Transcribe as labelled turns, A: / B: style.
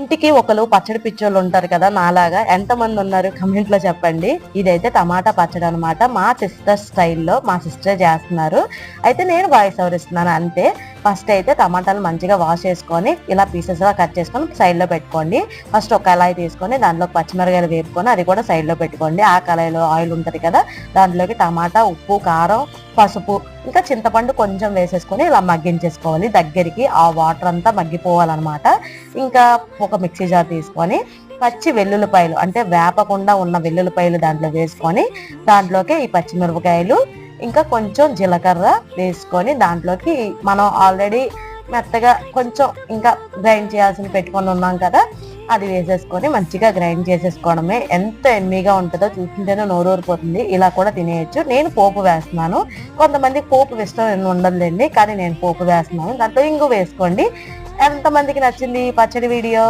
A: ఇంటికి ఒకరు పచ్చడి పిచ్చోళ్ళు ఉంటారు కదా నాలాగా. ఎంతమంది ఉన్నారు కమెంట్లో చెప్పండి. ఇదైతే టమాటా పచ్చడి అనమాట మా సిస్టర్ స్టైల్లో మా సిస్టర్ చేస్తున్నారు. అయితే నేను వాయిస్ ఓవర్ ఇస్తున్నాను అంతే. ఫస్ట్ అయితే టమాటాలు మంచిగా వాష్ చేసుకొని ఇలా పీసెస్గా కట్ చేసుకొని సైడ్లో పెట్టుకోండి. ఫస్ట్ ఒక కళాయి తీసుకొని దాంట్లో పచ్చిమిరకాయలు వేపుకొని అది కూడా సైడ్లో పెట్టుకోండి. ఆ కళాయిలో ఆయిల్ ఉంటుంది కదా దాంట్లోకి టమాటా ఉప్పు కారం పసుపు ఇంకా చింతపండు కొంచెం వేసేసుకొని ఇలా మగ్గించేసుకోవాలి. దగ్గరికి ఆ వాటర్ అంతా మగ్గిపోవాలన్నమాట. ఇంకా ఒక మిక్సీ జార్ తీసుకొని పచ్చి వెల్లుల్లిపాయలు అంటే వేపకుండా ఉన్న వెల్లుల్లిపాయలు దాంట్లో వేసుకొని దాంట్లోకి ఈ పచ్చిమిరపకాయలు ఇంకా కొంచెం జీలకర్ర వేసుకొని దాంట్లోకి మనం ఆల్రెడీ మెత్తగా కొంచెం ఇంకా గ్రైండ్ చేయాల్సిన పెట్టుకొని ఉన్నాం కదా అది వేసేసుకొని మంచిగా గ్రైండ్ చేసేసుకోవడమే. ఎంత ఎమ్మిగా ఉంటుందో చూస్తుంటేనే నోరూరిపోతుంది. ఇలా కూడా తినేయచ్చు. నేను పోపు వేస్తున్నాను. కొంతమంది పోపు ఇష్టం ఉండదులేండి కానీ నేను పోపు వేస్తున్నాను. దాంతో ఇంగు వేసుకోండి. ఎంతమందికి నచ్చింది పచ్చడి వీడియో?